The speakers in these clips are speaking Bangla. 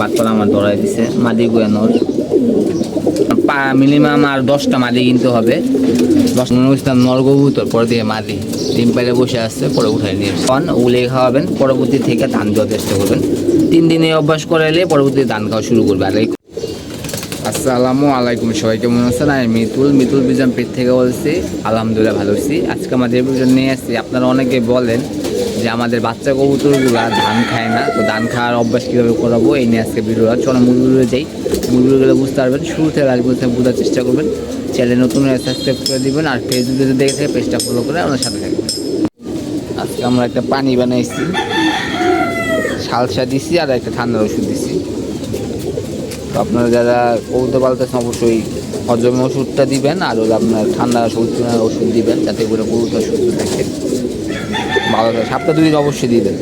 বাটপালা আমার ধরাই দিছে, মাদি গুয়ানোর মিনিমাম আর দশটা মাদি কিনতে হবে। দশ মনে করছিলাম নরগবুতর পরে দিয়ে মাদি। ডিম পাইলে বসে আসছে পরে উঠাই নিয়ে কন উলে খাওয়াবেন, পরবর্তী থেকে ধান দেওয়ার চেষ্টা করবেন। তিন দিনে অভ্যাস করাইলে পরবর্তী ধান খাওয়া শুরু করবে। আর আসসালামু আলাইকুম, সবাই কেমন আছেন? আমি মিতুল মিতুল বিজাম পেট থেকে বলছি, আলহামদুলিল্লাহ ভালো আছি। আজকে আমাদের নিয়ে আসছি। আপনারা অনেকে বলেন যে আমাদের বাচ্চা কবুতরগুলো ধান খায় না, তো ধান খাওয়ার অভ্যাস কীভাবে করাবো এই নিয়ে আজকে ভিডিও চলো মূলগুলো যাই। মূলগুলো বুঝতে পারবেন শুরু থেকে আজ পর্যন্ত বোঝার চেষ্টা করবেন। চ্যানেল নতুন সাবস্ক্রাইব করে দিবেন আর ফেসবুকে যদি দেখে থাকে পেজটা ফলো করে আমার সাথে থাকবেন। আজকে আমরা একটা পানি বানাইছি। সালসা দিছি আর একটা ঠান্ডার ওষুধ দিছি। তো আপনারা যারা কবুতর পালতেছেন, অবশ্যই হজমের ওষুধটা দিবেন আর হলো আপনার ঠান্ডা সৌচনার ওষুধ দিবেন, যাতে করে কবুতর সুস্থ থাকে। ভালো থাকে সাপটা দুই অবশ্যই দিবেন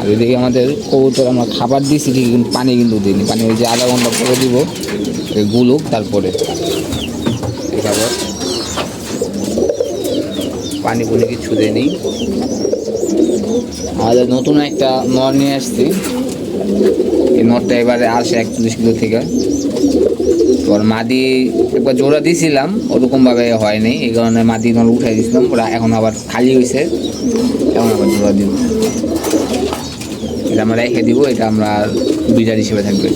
আর এদিকে আমাদের কবুতর আমরা খাবার দিয়েছি ঠিক কিন্তু পানি কিন্তু দিইনি। পানি ওই যে আধা ঘণ্টা পরে দিব গুলুক তারপরে। পানি পুনি কিছু দেয়নি। আমাদের নতুন একটা নর নিয়ে আসছি। এই নরটা এবারে আসে একচল্লিশ কিলো থেকে। তোর মাদি একবার জোড়া দিয়েছিলাম ওরকমভাবে হয়নি, এই কারণে মাদি নল উঠাই দিয়েছিলাম ওরা এখন আবার খালি হয়েছে এখন আবার জোড়া দিব। এটা আমরা রেখে দিব, এটা আমরা বিজার হিসেবে থাকবে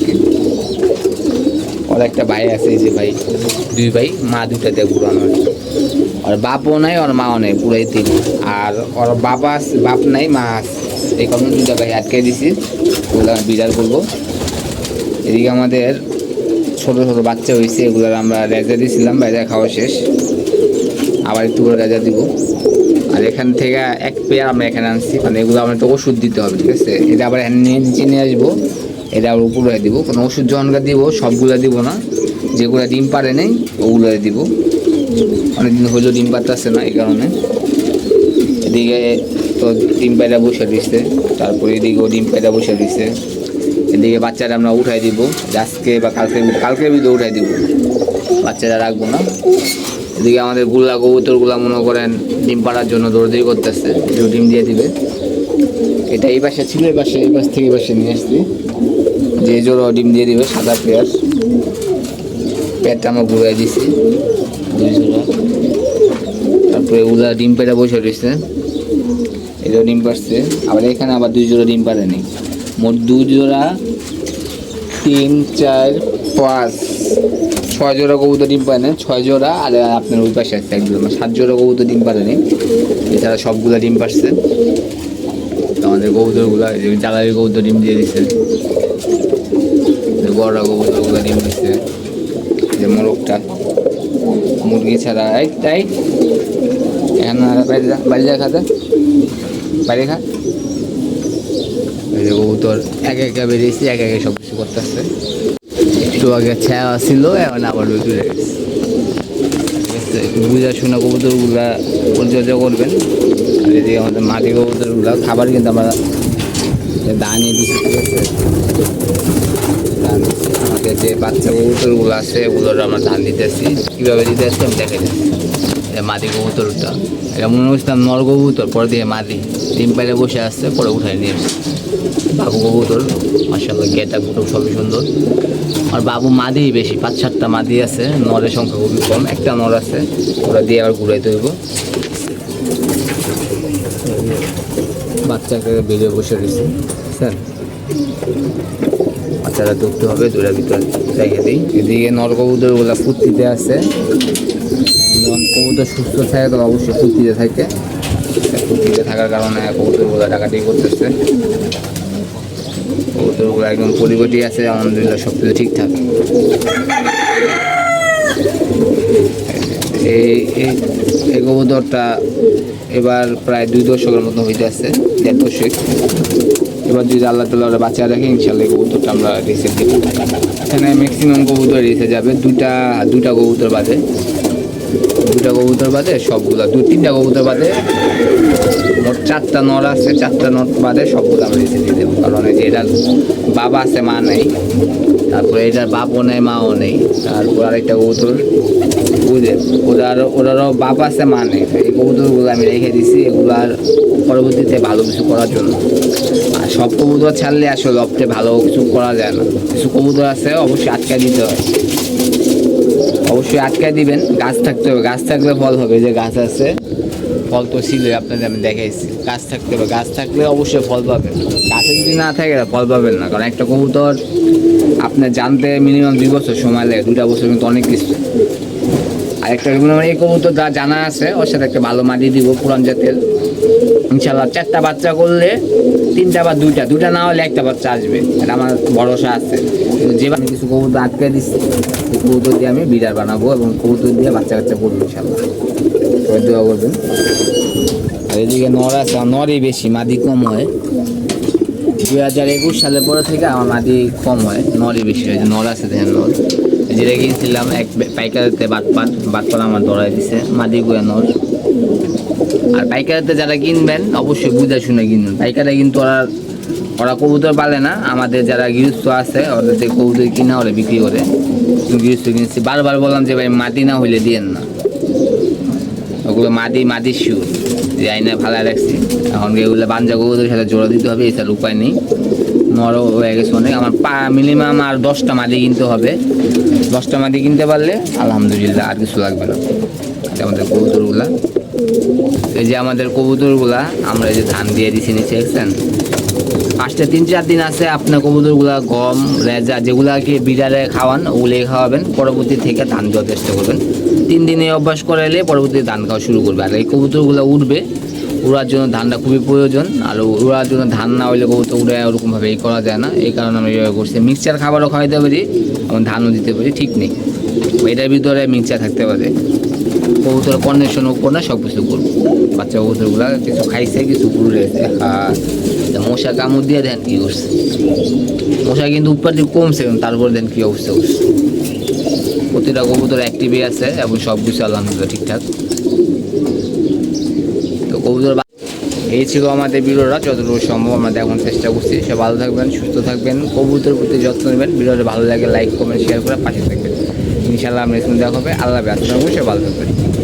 আর ওর একটা ভাই আছে যে ভাই, দুই ভাই, মা দুটাতে পুরানো আর বাপও নাই ওর মাও নেই, পুরাই তিন। আর ওর বাবা বাপ নাই, মা এই কারণে দুটা ভাই আটকে দিছি বিড়াল করব। এদিকে আমাদের ছোট ছোট বাচ্চা হয়েছে এগুলো আমরা রেজা দিয়েছিলাম বাইরে খাওয়া শেষ। আবার একটু করে রেজা দিব। আর এখান থেকে এক পেয়ার আমরা এখানে আনছি মানে এগুলো আমরা একটা ওষুধ দিতে হবে, ঠিক আছে? এটা আবার নিচে নিয়ে আসব। এটা আবার উপরে দিব। কোনো ওষুধ যখনকার দিব, সবগুলো দিব না। যেগুলো ডিম পারে নেই ওগুলো দিব। অনেকদিন হলেও ডিম পারতেছে না এই কারণে। এদিকে তো ডিম পায়রা বসে দিচ্ছে তারপরে এদিকেও ডিম পায়রা বসে দিচ্ছে এদিকে বাচ্চারা আমরা উঠাই দিব। আজকে বা কালকে কালকে ভিডিও উঠাই দিব। বাচ্চারা রাখব না। এদিকে আমাদের গুল্লা কবুতরগুলা মনে করেন ডিম পাড়ার জন্য দৌড়দৌড়ি করতেছে। কেউ ডিম দিয়ে দিবে। এটা এই পাশে ছিল, এই পাশে, এই পাশ থেকে এই পাশে নিয়ে আসছি। যে জোড়ো ডিম দিয়ে দিবে, সাদা পেঁয়াজ। পেটটা আমরা ঘুরে দিছি। দুই জোড়া। তারপরে ওগুলা ডিম পেড়া বসে রয়েছে। এটাও ডিম পারছে আবার এখানে আবার দুই জোড়া ডিম পারেনি মোট দুই জোড়া তিন, চার, পাঁচ। ছয় জোড়া কবুতর ডিম পারে ছয় জোড়া আর আপনার ওই পাশে আছে এক সাত জোড়া কবুতর ডিম পারেনি এছাড়া সবগুলা ডিম পারছে। আমাদের কবুতরগুলা জ্বালাবি কবুতর ডিম দিয়ে দিচ্ছে বড়রা কবুতরগুলো ডিম দিচ্ছে যে মোরগটা। মুরগি ছাড়া, এই তাই এখন বাইরে যা বাইরে যা খাতে বাইরে খা। এই কবুতর একে একে বেরিয়েছি, একে একে সব কিছু করতেছে। একটু আগে ছায়া ছিল, এখন আবার? একটু বুঝা শোনা কবুতরগুলা পরিচর্যা করবেন। আর এদিকে আমাদের মাটি কবুতরগুলা, খাবার কিন্তু আমরা দানিয়ে দিচ্ছি, ঠিক যে বাচ্চা কবুতরগুলো আছে ওগুলোর আমরা ধান দিতেছি। কীভাবে দিতে আসছি আমি দেখে দিচ্ছি। মাদি কবুতরটা এটা মনে করছিলাম নর কবুতর, পরে দিয়ে মাদি ডিম পাইলে বসে আসছে পরে উঠাই নিয়ে বাবু কবুতর মাসাল্লাহ গেটা গুটো সবই সুন্দর। আর বাবু মাদি বেশি, পাঁচ, সাতটা মাদি আছে নরের সংখ্যা খুবই কম। একটা নর আছে ওরা দিয়ে আবার ঘুরাইতে হইব বাচ্চাকে বেরিয়ে বসে রয়েছে, স্যার। বাচ্চারা ধরতে হবে দুটার ভিতর রেখে দিই। এদিকে নর কবুতরগুলো ফুর্তিতে আছে। যখন কবুতর সুস্থ থাকে তখন অবশ্যই ফুর্তিতে থাকে। ফুর্তিতে থাকার কারণে কবুতরগুলো ডাকাটি করতেছে। কবুতরগুলো একদম পরিবটি আছে, আলহামদুলিল্লাহ সব কিছু ঠিকঠাক। এই এই কবুতরটা এবার প্রায় দুই দশকের মতো হইতে আছে, দেড় দশক। এবার যদি আল্লাহ তালা ওরা বাচ্চা রাখে ইনশাল্লাহ কবুতরটা আমরা রেসে দেবো এখানে ম্যাক্সিমাম কবুতর রেসে যাবে, দুইটা দুইটা কবুতর বাদে। দুটা কবুতর বাদে সবগুলো, দু তিনটা কবুতর বাদে মোট চারটা নর আছে, চারটা নর বাদে সবগুলো আমরা রেসে দিয়ে দেবো। কারণ এটার বাবা আছে, মা নেই, তারপরে এটার বাপও নেই, মাও নেই, তারপর আরেকটা কবুতর বুঝে ওটার ওটারও বাপ আছে, মা নেই। এই কবুতরগুলো আমি রেখে দিছি এগুলার পরবর্তীতে ভালো কিছু করার জন্য। আর সব কবুতর ছাড়লে আসলে লফটে ভালো কিছু করা যায় না। কিছু কবুতর আছে, অবশ্যই আটকা দিতে হয়। অবশ্যই আটকায় দিবেন। গাছ থাকতে হবে, গাছ থাকলে ফল হবে যে গাছ আছে, ফল তো ছিলই, আপনাদের আমি দেখাইছি। গাছ থাকতে হবে, গাছ থাকলে অবশ্যই ফল পাবেন। গাছে যদি না থাকে, ফল পাবেন না, কারণ একটা কবুতর আপনার জানতে মিনিমাম দুই বছর সময় লাগে দুটা বছর কিন্তু অনেক কিছু। আর একটা মিনিমাম এই কবুতর যা জানা আছে, ওর সাথে একটা ভালো মাটি দিব, পুরান জাতের। ইনশাল্লাহ চারটা বাচ্চা করলে তিনটা বা দুইটা দুইটা না হলে একটা বাচ্চা আসবে, এটা আমার ভরসা আছে। কিন্তু যে আমি কিছু কবুতর আটকে দিচ্ছি কবুতর দিয়ে আমি বিড়ার বানাবো এবং কবুতর দিয়ে বাচ্চা কাচ্চা করব ইনশাল্লাহ। সবাই দোয়া করবেন। এদিকে নর আছে নরই বেশি, মাদি কম হয়। দুই হাজার একুশ সালের পরে থেকে আমার মাদি কম হয়, নরই বেশি হয় নর আছে দেখেন নর। যেটা কিনছিলাম এক পাইকারিতে বাটপাট বাটপাট আমার ধরাই দিছে, মাদি গুয়া নর। আর পাইকারিতে যারা কিনবেন, অবশ্যই বুঝে শুনে কিনবেন। পাইকারে কিন্তু ওরা ওরা কবুতর পালে না, আমাদের যারা গৃহস্থ আছে, ওদের যে কবুতর কিনা, ওরা বিক্রি করে। গৃহস্থ কিনছি। বারবার বললাম যে, ভাই, মাটি না হইলে দিয়েন না। ওগুলো মাটি, মাটির শিউর যে আইনে ভালো রাখছি। এখন এগুলো বাঞ্জা কবুতরের সাথে জোড়া দিতে হবে, এছাড়া উপায় নেই। নরও হয়ে গেছে অনেক। আমার পা মিনিমাম আর দশটা মাটি কিনতে হবে। দশটা মাটি কিনতে পারলে, আলহামদুলিল্লাহ, আর কিছু লাগবে না। আমাদের কবুতরগুলা। এই যে আমাদের কবুতরগুলা, আমরা এই যে ধান দিয়ে দিছি নিচে, দেখছেন? পাঁচটা তিন চার দিন আছে আপনার কবুতরগুলা গম, রেজা যেগুলাকে বিড়ালে খাওয়ান, ওগুলোই খাওয়াবেন। পরবর্তী থেকে ধান দেওয়ার চেষ্টা করবেন। তিন দিনে অভ্যাস করাইলে পরবর্তী ধান খাওয়া শুরু করবে। আর এই কবুতরগুলো উঠবে উড়ার জন্য ধানটা খুবই প্রয়োজন। আর উড়ার জন্য ধান না হইলে কবুতর উড়ে ওরকমভাবে করা যায় না। এই কারণে আমরা এভাবে করছি। মিক্সচার খাবারও খাওয়াইতে পারি এবং ধানও দিতে পারি, ঠিক নেই। এটার ভিতরে মিক্সচার থাকতে পারে। কবুতর কন্ডিশন উপর না, সব কিছু করব। বাচ্চা কবুতরগুলা কিছু খাইছে, কিছু পুরো রয়েছে আর মশা কামড় দিয়ে দেন কি করছে? মশা কিন্তু উপর দিয়ে কমছে তারপর দেন কি অবস্থা করছে প্রতিটা কবুতর অ্যাক্টিভই আছে, এবং সব কিছু আলহামদুলিল্লাহ ঠিকঠাক। তো কবুতর এই ছিল আমাদের ভিডিওটা, যতটুকু সম্ভব আমরা দেখানোর চেষ্টা করছি। সে ভালো থাকবেন, সুস্থ থাকবেন কবুতর প্রতি যত্ন নেবেন। ভিডিওটা ভালো লাগে লাইক কমেন্ট শেয়ার করে পাশে থাকবেন। ইনশাল্লাহ আমরা দেখা হবে। আল্লাহ ব্যস্ত অবশ্যই ভালো থাকবেন।